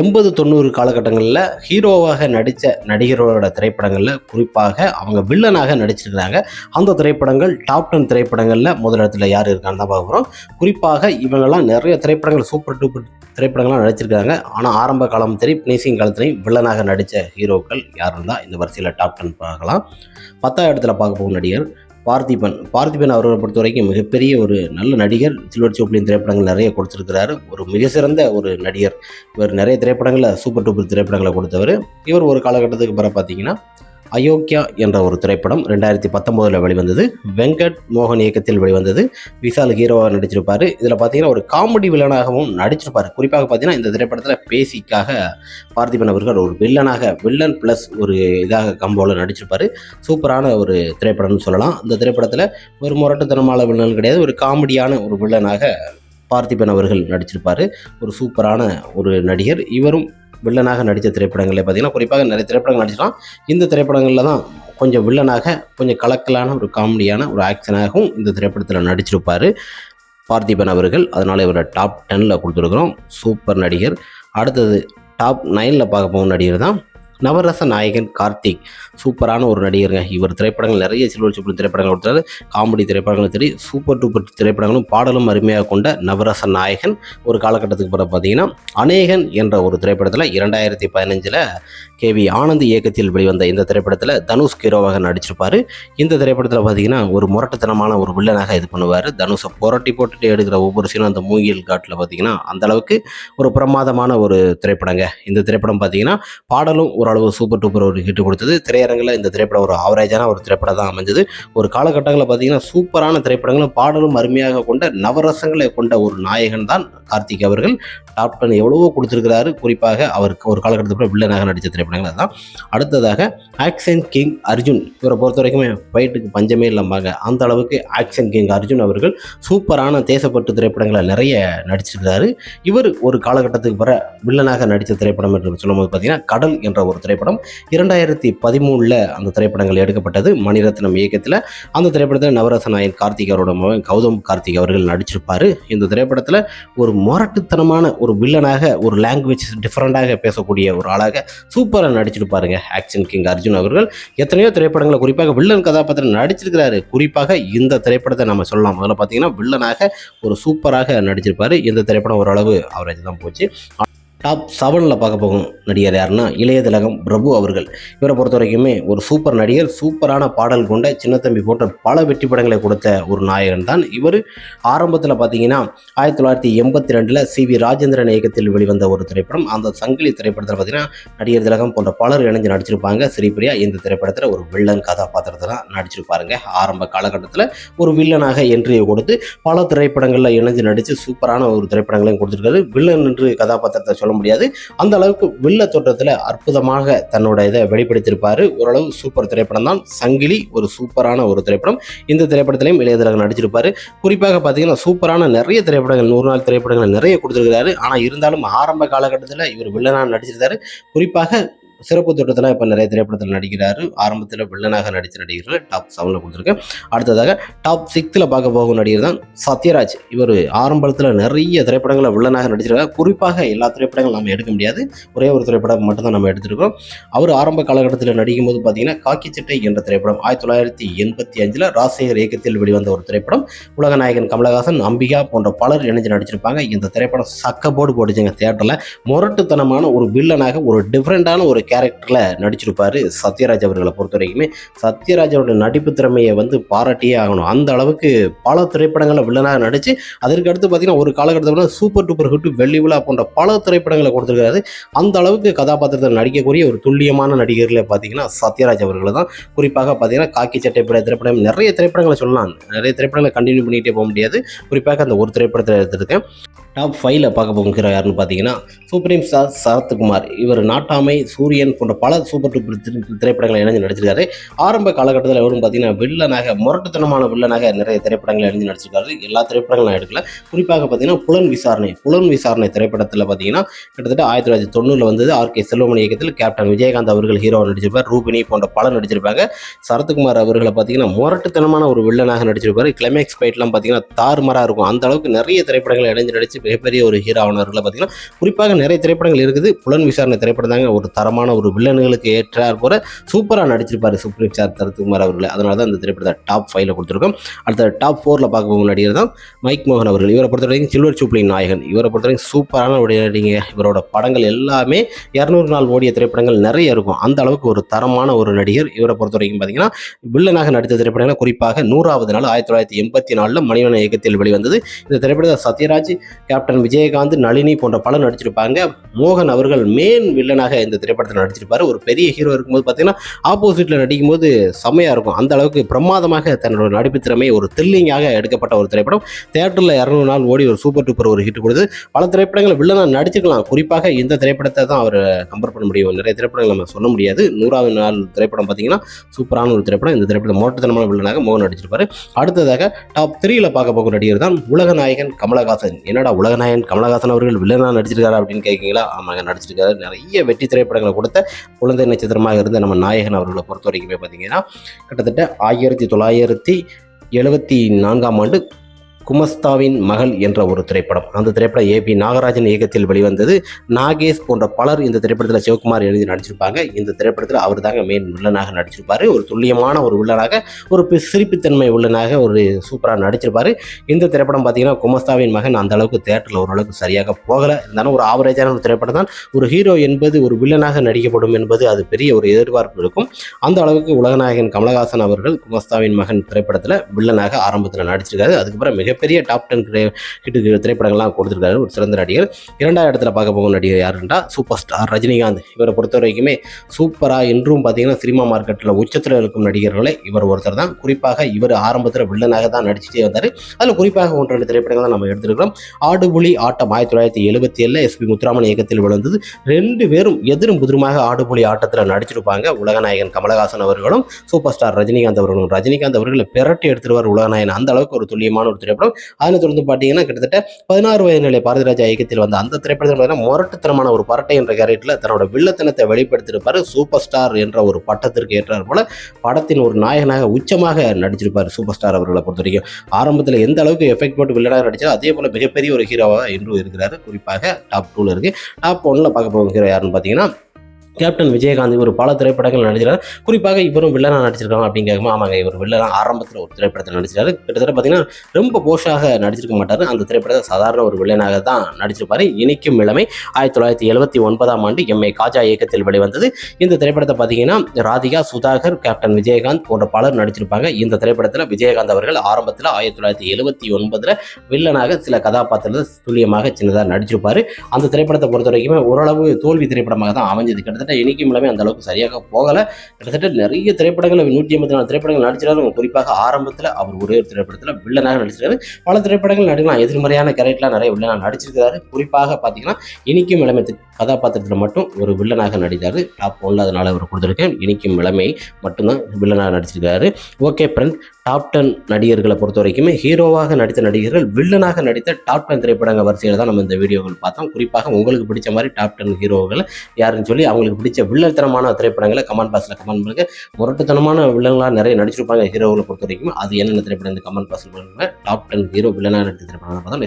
எண்பது தொண்ணூறு காலகட்டங்களில் ஹீரோவாக நடித்த நடிகரோட திரைப்படங்களில் குறிப்பாக அவங்க வில்லனாக நடிச்சிருக்கிறாங்க. அந்த திரைப்படங்கள் டாப் டென் திரைப்படங்களில் முதலிடத்தில் யார் இருக்கான்னு தான் பார்க்குறோம் குறிப்பாக இவங்கெல்லாம் நிறைய திரைப்படங்கள் சூப்பர் டூப்பர் திரைப்படங்கள்லாம் நடிச்சிருக்காங்க ஆனால் ஆரம்ப காலம் சரி பினிஷிங் காலத்திலையும் வில்லனாக நடித்த ஹீரோக்கள் யாருன்னு இந்த வரிசையில் டாப் டென் பார்க்கலாம். பத்தாயிரத்தில் இடத்துல பார்க்க போகும் நடிகர் பார்த்திபன். பார்த்திபன் அவர்களை பொறுத்த வரைக்கும் மிகப்பெரிய ஒரு நல்ல நடிகர். சில்வர் சோப்ளின் திரைப்படங்கள் நிறைய கொடுத்துருக்கிறாரு. ஒரு மிக சிறந்த ஒரு நடிகர். இவர் நிறைய திரைப்படங்களில் சூப்பர் டூப்பர் திரைப்படங்களை கொடுத்தவர். இவர் ஒரு காலகட்டத்துக்கு பிறகு பார்த்தீங்கன்னா அயோக்கியா என்ற ஒரு திரைப்படம் ரெண்டாயிரத்தி பத்தொம்போதில் வெளிவந்தது. வெங்கட் மோகன் இயக்கத்தில் வெளிவந்தது. விஷால் ஹீரோவாக நடிச்சிருப்பார். இதில் பார்த்தீங்கன்னா ஒரு காமெடி வில்லனாகவும் நடிச்சிருப்பார். குறிப்பாக பார்த்தீங்கன்னா இந்த திரைப்படத்தில் பேசிக்காக பார்த்திபன் அவர்கள் ஒரு வில்லனாக வில்லன் ப்ளஸ் ஒரு இதாக கம்போவில் நடிச்சிருப்பார். சூப்பரான ஒரு திரைப்படம்னு சொல்லலாம். இந்த திரைப்படத்தில் ஒரு முரட்டுத்தனமான வில்லன் கிடையாது. ஒரு காமெடியான ஒரு வில்லனாக பார்த்திபன் அவர்கள் நடிச்சிருப்பார். ஒரு சூப்பரான ஒரு நடிகர். இவரும் வில்லனாக நடித்த திரைப்படங்களே பார்த்தீங்கன்னா குறிப்பாக நிறைய திரைப்படங்கள் நடிச்சிடலாம் இந்த திரைப்படங்களில் தான் கொஞ்சம் வில்லனாக கொஞ்சம் கலக்கலான ஒரு காமெடியான ஒரு ஆக்ஷனாகவும் இந்த திரைப்படத்தில் நடிச்சிருப்பார் பார்த்திபன் அவர்கள். அதனால் இவரை டாப் டென்னில் கொடுத்துருக்குறோம். சூப்பர் நடிகர். அடுத்தது டாப் நைனில் பார்க்க போகும் நடிகர் தான் நவரச நாயகன் கார்த்திக். சூப்பரான ஒரு நடிகருங்க. இவர் திரைப்படங்கள் நிறைய சில்வர் சூப்பர் திரைப்படங்கள் கொடுத்தாரு காமெடி திரைப்படங்களும் சரி சூப்பர் டூப்பர் திரைப்படங்களும் பாடலும் அருமையாக கொண்ட நவரச நாயகன் ஒரு காலகட்டத்துக்கு பிறகு பார்த்தீங்கன்னா அநேகன் என்ற ஒரு திரைப்படத்தில் இரண்டாயிரத்தி பதினஞ்சில் கே வி ஆனந்த் இயக்கத்தில் வெளிவந்த இந்த திரைப்படத்தில் தனுஷ் ஹீரோவாக நடிச்சிருப்பார். இந்த திரைப்படத்தில் பார்த்தீங்கன்னா ஒரு முரட்டுத்தனமான ஒரு வில்லனாக இது பண்ணுவார். தனுஷை புரட்டி போட்டுட்டு எடுக்கிற ஒவ்வொரு சீனும் அந்த மூங்கில் காட்டில் பார்த்தீங்கன்னா அந்த அளவுக்கு ஒரு பிரமாதமான ஒரு திரைப்படங்க. இந்த திரைப்படம் பார்த்தீங்கன்னா பாடலும் ஒரு ஓரளவு சூப்பர் டூப்பர் ஒரு ஹிட் கொடுத்தது. திரையரங்கில் இந்த திரைப்படம் ஒரு ஆவரேஜான ஒரு திரைப்படம் தான் அமைஞ்சது. ஒரு காலகட்டங்களில் பார்த்தீங்கன்னா சூப்பரான திரைப்படங்களும் பாடலும் அருமையாக கொண்ட நவரசங்களை கொண்ட ஒரு நாயகன் தான் கார்த்திக் அவர்கள். டாப் டென் எவ்வளவோ கொடுத்துருக்கிறாரு. குறிப்பாக அவருக்கு ஒரு காலகட்டத்தில் வில்லனாக நடித்த திரைப்படங்கள் தான் அடுத்ததாக ஆக்ஷன் கிங் அர்ஜுன். இவரை பொறுத்த வரைக்குமே ஃபைட்டுக்கு பஞ்சமே இல்லாமல் அந்த அளவுக்கு ஆக்ஷன் கிங் அர்ஜுன் அவர்கள் சூப்பரான தேசப்பட்டு திரைப்படங்களை நிறைய நடிச்சிருக்கிறாரு. இவர் ஒரு காலகட்டத்துக்கு பிற வில்லனாக நடித்த திரைப்படம் என்று சொல்லும்போது பார்த்தீங்கன்னா கடல் என்ற ஒரு திரைப்படம். இரண்டாயிரத்தி பதிமூணில் அந்த திரைப்படங்கள் எடுக்கப்பட்டது. மணிரத்னம் இயக்கத்தில் அந்த திரைப்படத்தில் நவரச நாயன் கார்த்திக் அவரோட மகன் கௌதம் கார்த்திக் அவர்கள் நடிச்சிருப்பார். இந்த திரைப்படத்தில் ஒரு முரட்டுத்தனமான ஒரு வில்லனாக ஒரு லாங்குவேஜ் டிஃப்ரெண்ட்டாக பேசக்கூடிய ஒரு ஆளாக சூப்பராக நடிச்சிருப்பாருங்க ஆக்ஷன் கிங் அர்ஜுன் அவர்கள். எத்தனையோ திரைப்படங்களை குறிப்பாக வில்லன் கதாபாத்திரம் நடிச்சிருக்கிறாரு. குறிப்பாக இந்த திரைப்படத்தை நம்ம சொல்லலாம். முதல்ல பார்த்தீங்கன்னா வில்லனாக ஒரு சூப்பராக நடிச்சிருப்பார். இந்த திரைப்படம் ஓரளவு அவரேஜ் தான் போச்சு. டாப் செவனில் பார்க்க போகும் நடிகர் யாருன்னா இளைய திலகம் பிரபு அவர்கள். இவரை பொறுத்த வரைக்குமே ஒரு சூப்பர் நடிகர் சூப்பரான பாடல் கொண்ட சின்னத்தம்பி போன்ற பல வெற்றி படங்களை கொடுத்த ஒரு நாயகன் தான் இவர். ஆரம்பத்தில் பார்த்தீங்கன்னா ஆயிரத்தி தொள்ளாயிரத்தி எண்பத்தி ரெண்டில் சி வி ராஜேந்திரன் இயக்கத்தில் வெளிவந்த ஒரு திரைப்படம். அந்த சங்கிலி திரைப்படத்தில் பார்த்தீங்கன்னா நடிகர் திலகம் போன்ற பலர் இணைஞ்சு நடிச்சிருப்பாங்க. ஸ்ரீபிரியா இந்த திரைப்படத்தில் ஒரு வில்லன் கதாபாத்திரத்தில் நடிச்சிருப்பாருங்க. ஆரம்ப காலகட்டத்தில் ஒரு வில்லனாக என்ட்ரியை கொடுத்து பல திரைப்படங்களில் இணைஞ்சு நடித்து சூப்பரான ஒரு திரைப்படங்களையும் கொடுத்துருக்காரு. வில்லன் என்று கதாபாத்திரத்தை சொல்ல முடியாது. அந்த அளவுக்கு வில்ல தோற்றத்தில் அற்புதமாக தன்னோட இதை வெளிப்படுத்தியிருப்பார். ஓரளவு சூப்பர் திரைப்படம் தான். சங்கிலி ஒரு சூப்பரான ஒரு திரைப்படம். இந்த திரைப்படத்திலையும் இளையதளகன் நடிச்சிருப்பார். குறிப்பாக பார்த்தீங்கன்னா சூப்பரான நிறைய திரைப்படங்கள் நூறு நாள் திரைப்படங்கள் நிறைய கொடுத்துருக்கிறாரு. ஆனால் இருந்தாலும் ஆரம்ப காலகட்டத்தில் இவர் வில்லனாக நடிச்சிருந்தார். குறிப்பாக சிறப்பு தோட்டத்தில் இப்போ நிறைய திரைப்படத்தில் நடிக்கிறாரு. ஆரம்பத்தில் வில்லனாக நடித்த நடிகர்கள் டாப் செவனில் கொடுத்துருக்கேன் அடுத்ததாக டாப் சிக்ஸ்த்தில் பார்க்க போகும் நடிகர் தான் சத்யராஜ். இவர் ஆரம்பத்தில் நிறைய திரைப்படங்களை வில்லனாக நடிச்சிருக்காரு. குறிப்பாக எல்லா திரைப்படங்களும் நம்ம எடுக்க முடியாது. ஒரே ஒரு திரைப்படம் மட்டும்தான் நம்ம எடுத்திருக்கோம். அவர் ஆரம்ப காலகட்டத்தில் நடிக்கும்போது பார்த்தீங்கன்னா காக்கி சட்டை என்ற திரைப்படம் ஆயிரத்தி தொள்ளாயிரத்தி எண்பத்தி அஞ்சில் ராசேகர் இயக்கத்தில் வெளிவந்த ஒரு திரைப்படம். உலகநாயகன் கமலஹாசன் அம்பிகா போன்ற பலர் இணைஞ்சு நடிச்சிருப்பாங்க. இந்த திரைப்படம் சக்க போர்டு போட்டுச்சுங்க தேட்டரில் முரட்டுத்தனமான ஒரு வில்லனாக ஒரு டிஃப்ரெண்ட்டான ஒரு கேரக்டரில் நடிச்சிருப்பார் சத்யராஜ் அவர்களை பொறுத்த வரைக்குமே சத்யராஜ் அவருடைய நடிப்பு திறமையை வந்து பாராட்டியே ஆகணும். அந்த அளவுக்கு பல திரைப்படங்களில் வில்லனாக நடித்து அதற்கு அடுத்து பார்த்தீங்கன்னா ஒரு காலகட்டத்தில் சூப்பர் டூப்பர் ஹிட் வெள்ளி விழா போன்ற பல திரைப்படங்களை கொடுத்துருக்காரு. அந்த அளவுக்கு கதாபாத்திரத்தில் நடிக்கக்கூடிய ஒரு துல்லியமான நடிகர்களை பார்த்தீங்கன்னா சத்யராஜ் அவர்கள் தான். குறிப்பாக பார்த்தீங்கன்னா காக்கி சட்டை பட திரைப்படம் நிறைய திரைப்படங்களை சொல்லலாம். நிறைய திரைப்படங்களை கண்டினியூ பண்ணிகிட்டே போக முடியாது. குறிப்பாக அந்த ஒரு திரைப்படத்தில் எடுத்திருக்கேன். டாப் ஃபைவ்ல பார்க்க போகிற யாருன்னு பார்த்தீங்கன்னா சூப்ரீம் ஸ்டார் சரத்குமார். இவர் நாட்டாமை சூரிய சூரியன் போன்ற பல சூப்பர் டூப்பர் திரைப்படங்களை இணைஞ்சு நடிச்சிருக்காரு. ஆரம்ப காலகட்டத்தில் அவரும் பார்த்தீங்கன்னா வில்லனாக முரட்டுத்தனமான வில்லனாக நிறைய திரைப்படங்களை இணைஞ்சு நடிச்சிருக்காரு. எல்லா திரைப்படங்களும் நான் எடுக்கல. குறிப்பாக பார்த்தீங்கன்னா புலன் விசாரணை புலன் விசாரணை திரைப்படத்தில் பார்த்தீங்கன்னா கிட்டத்தட்ட ஆயிரத்தி தொள்ளாயிரத்தி தொண்ணூறில் வந்தது ஆர் கே செல்வமணி இயக்கத்தில் கேப்டன் விஜயகாந்த் அவர்கள் ஹீரோ நடிச்சிருப்பார். ரூபினி போன்ற பலர் நடிச்சிருப்பாங்க. சரத்குமார் அவர்களை பார்த்தீங்கன்னா முரட்டுத்தனமான ஒரு வில்லனாக நடிச்சிருப்பார். கிளைமேக்ஸ் ஃபைட்லாம் பார்த்தீங்கன்னா தாறுமாறாக இருக்கும். அந்த அளவுக்கு நிறைய திரைப்படங்கள் இணைஞ்சு நடிச்சு மிகப்பெரிய ஒரு ஹீரோ ஆனவர்களை பார்த்தீங்கன்னா குறிப்பாக நிறைய திரைப்படங்கள் இருக்குது. புலன் விசாரணை திரைப்படம் தாங்க ஒரு தரமான ஒரு வில்லன்களுக்கு ஏற்றார் போல சூப்பராக நடிச்சிருப்பார் சுப்ரீம் சார் தரத்துக்குமார் அவர்கள். அதனால தான் இந்த திரைப்படத்தை டாப் ஃபைவ்ல கொடுத்துருக்கோம். அடுத்த டாப் ஃபோரில் பார்க்க போகும் நடிகர் தான் மைக் மோகன் அவர்கள். இவரை பொறுத்த வரைக்கும் சில்வர் சூப்ளின் நாயகன். இவரை பொறுத்த வரைக்கும் சூப்பரான ஒரு நடிகை இவரோட படங்கள் எல்லாமே இரநூறு நாள் ஓடிய திரைப்படங்கள் நிறைய இருக்கும். அந்த அளவுக்கு ஒரு தரமான ஒரு நடிகர். இவரை பொறுத்த வரைக்கும் பார்த்தீங்கன்னா வில்லனாக நடித்த திரைப்படங்கள் குறிப்பாக நூறாவது நாள் ஆயிரத்தி தொள்ளாயிரத்தி எண்பத்தி நாலில் மணிவன இயக்கத்தில் வெளிவந்தது. இந்த திரைப்படத்தில் சத்யராஜ் கேப்டன் விஜயகாந்த் நளினி போன்ற பலர் நடிச்சிருப்பாங்க. மோகன் அவர்கள் மேன் வில்லனாக இந்த திரைப்படத்தில் நடிச்சிருப்பாரு. ஒரு பெரிய ஹீரோ இருக்கும்போது பார்த்தீங்கன்னா ஆப்போசிட்டில் நடிக்கும்போது செம்மையாக இருக்கும். அந்த அளவுக்கு பிரமாதமாக தன்னோட நடிப்பு திறமை ஒரு த்ரில்லிங்காக எடுக்கப்பட்ட ஒரு திரைப்படம். தேட்டரில் இரநூறு நாள் ஓடி ஒரு சூப்பர் டூப்பர் ஒரு ஹிட் கொடுத்து பல திரைப்படங்கள் வில்லனாக நடிச்சிருக்கலாம் குறிப்பாக இந்த திரைப்படத்தை தான் அவர் கம்பேர் பண்ண முடியும். நிறைய திரைப்படங்கள் நம்ம சொல்ல முடியாது. நூறாவது நாள் திரைப்படம் பார்த்தீங்கன்னா சூப்பரான ஒரு திரைப்படம். இந்த திரைப்படம் மோட்டத்தனமான வில்லனாக மோகன் நடிச்சிருப்பாரு. அடுத்ததாக டாப் த்ரீல பார்க்க போகும் நடிகர் தான் உலகநாயகன் கமலஹாசன். என்னடா உலகநாயகன் கமலஹாசன் அவர்கள் வில்லனாக நடிச்சிருக்காரு அப்படின்னு கேட்கீங்களா? ஆமாங்க நடிச்சிருக்காரு. நிறைய வெற்றி திரைப்படங்களை கூட கொடுத்த குழந்தை நட்சத்திரமாக இருந்த நம்ம நாயகன் அவர்களை பொறுத்த வரைக்குமே பார்த்தீங்கன்னா கிட்டத்தட்ட ஆயிரத்தி தொள்ளாயிரத்தி எழுபத்தி நான்காம் ஆண்டு குமஸ்தாவின் மகள் என்ற ஒரு திரைப்படம். அந்த திரைப்படம் ஏபி நாகராஜன் இயக்கத்தில் வெளிவந்தது. நாகேஷ் போன்ற பலர் இந்த திரைப்படத்தில் சிவகுமார் எழுதி நடிச்சிருப்பாங்க. இந்த திரைப்படத்தில் அவர் தாங்க மெயின் வில்லனாக நடிச்சிருப்பார். ஒரு துல்லியமான ஒரு வில்லனாக ஒரு சிரிப்புத்தன்மை வில்லனாக ஒரு சூப்பராக நடிச்சிருப்பார். இந்த திரைப்படம் பார்த்தீங்கன்னா குமஸ்தாவின் மகன் அந்த அளவுக்கு தேட்டரில் ஓரளவுக்கு சரியாக போகலை. இருந்தாலும் ஒரு ஆவரேஜான ஒரு திரைப்படம் தான். ஒரு ஹீரோ என்பது ஒரு வில்லனாக நடிக்கப்படும் என்பது அது பெரிய ஒரு எதிர்பார்ப்பு இருக்கும். அந்த அளவுக்கு உலகநாயகன் கமலஹாசன் அவர்கள் குமஸ்தாவின் மகன் திரைப்படத்தில் வில்லனாக ஆரம்பத்தில் நடிச்சிருக்காரு. அதுக்கப்புறம் மிக மிகப்பெரிய டாப் டென் கிட்ட திரைப்படங்கள்லாம் கொடுத்துருக்காரு. ஒரு சிறந்த நடிகர். இரண்டாவது இடத்துல பார்க்க போகும் நடிகர் யாருன்றா சூப்பர் ஸ்டார் ரஜினிகாந்த். இவரை பொறுத்த வரைக்குமே சூப்பராக இன்றும் பார்த்தீங்கன்னா சினிமா மார்க்கெட்டில் உச்சத்தில் இருக்கும் நடிகர்களே இவர் ஒருத்தர் தான். குறிப்பாக இவர் ஆரம்பத்தில் வில்லனாக தான் நடிச்சுட்டே வந்தார். அதில் குறிப்பாக ஒன்று ரெண்டு திரைப்படங்கள் தான் நம்ம எடுத்துருக்கிறோம். ஆடுபுலி ஆட்டம் ஆயிரத்தி தொள்ளாயிரத்தி எழுபத்தி ஏழில் எஸ்பி முத்துராமன் இயக்கத்தில் விழுந்தது. ரெண்டு பேரும் எதிரும் புதிருமாக ஆடுபுலி ஆட்டத்தில் நடிச்சிருப்பாங்க. உலகநாயகன் கமலஹாசன் அவர்களும் சூப்பர் ஸ்டார் ரஜினிகாந்த் அவர்களும். ரஜினிகாந்த் அவர்களை பெரட்டி எடுத்துருவார் உலகநாயகன். அந்த அளவுக்கு ஒரு துல்லியமான ஒரு திரைப்படம். அதனை தொடர்ந்து பார்த்தீங்கன்னா கிட்டத்தட்ட பதினாறு வயது நிலை பாரதிராஜா இயக்கத்தில் வந்த அந்த திரைப்படத்தில் பார்த்தீங்கன்னா முரட்டுத்தனமான ஒரு பரட்டை என்ற கேரக்டரில் தன்னோட வில்லத்தனத்தை வெளிப்படுத்திருப்பார் சூப்பர் ஸ்டார் என்ற ஒரு பட்டத்திற்கு ஏற்றார் போல படத்தின் ஒரு நாயகனாக உச்சமாக நடிச்சிருப்பார் சூப்பர் ஸ்டார் அவர்களை பொறுத்த வரைக்கும் ஆரம்பத்தில் எந்த அளவுக்கு எஃபெக்ட் போட்டு வில்லனாக நடிச்சார் அதே போல மிகப்பெரிய ஒரு ஹீரோவாக இன்றும் இருக்கிறார். குறிப்பாக டாப் டூவில் இருக்குது டாப் ஒன்ல பார்க்க போகிற ஹீரோ யாருன்னு பார்த்தீங்கன்னா கேப்டன் விஜயகாந்த் இவர் பல திரைப்படங்கள் நடிச்சிருக்காரு. குறிப்பாக இவரும் வில்லனாக நடிச்சிருக்காங்க அப்படின்னு ஆமாங்க இவர் வில்லனா ஆரம்பத்தில் ஒரு திரைப்படத்தில் நடிச்சிருக்காரு. கிட்டத்தட்ட பார்த்தீங்கன்னா ரொம்ப போஷாக நடிச்சிருக்க மாட்டார். அந்த திரைப்படத்தை சாதாரண ஒரு வில்லனாக தான் நடிச்சிருப்பார். இனிக்கும் இளமை ஆயிரத்தி தொள்ளாயிரத்தி எழுபத்தி ஒன்பதாம் ஆண்டு எம்ஏ காஜா இயக்கத்தில் வெளிவந்தது. இந்த திரைப்படத்தை பார்த்தீங்கன்னா ராதிகா சுதாகர் கேப்டன் விஜயகாந்த் போன்ற பலர் நடிச்சிருப்பாங்க. இந்த திரைப்படத்தில் விஜயகாந்த் அவர்கள் ஆரம்பத்தில் ஆயிரத்தி தொள்ளாயிரத்தி எழுபத்தி ஒன்பதில் வில்லனாக சில கதாபாத்திரத்தில் துல்லியமாக சின்னதாக நடிச்சிருப்பார். அந்த திரைப்படத்தை பொறுத்த வரைக்குமே ஓரளவு தோல்வி திரைப்படமாக தான் அமைஞ்சது. கிட்டத்தட்ட இனிக்கும் இளமை அந்த அளவுக்கு சரியாக போகலை. கிட்டத்தட்ட நிறைய திரைப்படங்கள் நூற்றி ஐம்பத்தி நாலு திரைப்படங்கள் நடிச்சிருக்காரு. குறிப்பாக ஆரம்பத்தில் அவர் ஒரே ஒரு திரைப்படத்தில் வில்லனாக நடிச்சிருக்காரு. பல திரைப்படங்கள் நடிக்கலாம். எதிர்மறையான கேரக்டர்லாம் நிறைய வில்லனாக நடிச்சிருக்காரு. குறிப்பாக பார்த்தீங்கன்னா இனிக்கும் இளமை கதாபாத்திரத்தில் மட்டும் ஒரு வில்லனாக நடித்தார் டாப் ஒன்றில் அதனால் அவர் கொடுத்துருக்கேன். இனிக்கும் இளமை மட்டும்தான் வில்லனாக நடிச்சிருக்காரு. ஓகே ஃப்ரெண்ட் டாப் டென் நடிகர்களை பொறுத்த வரைக்குமே ஹீரோவாக நடித்த நடிகர்கள் வில்லனாக நடித்த டாப் டென் திரைப்படங்கள் வரிசையில் தான் நம்ம இந்த வீடியோவில் பார்த்தோம். குறிப்பாக உங்களுக்கு பிடிச்ச மாதிரி டாப் டென் ஹீரோக்கள் யாருன்னு சொல்லி அவங்களுக்கு பிடிச்ச வில்லத்தனமான திரைப்படங்களை கமெண்ட் பாக்ஸில் கமெண்ட் பண்ணுங்க. முரட்டுத்தனமான வில்லங்களாக நிறைய நடிச்சிருப்பாங்க ஹீரோவில் பொறுத்த வரைக்கும். அது என்னென்ன திரைப்படம் இந்த கமெண்ட் பாக்ஸில் பண்ணுங்க டாப் டென் ஹீரோ வில்லனாக நடித்த திரைப்படம் பார்த்தோம்.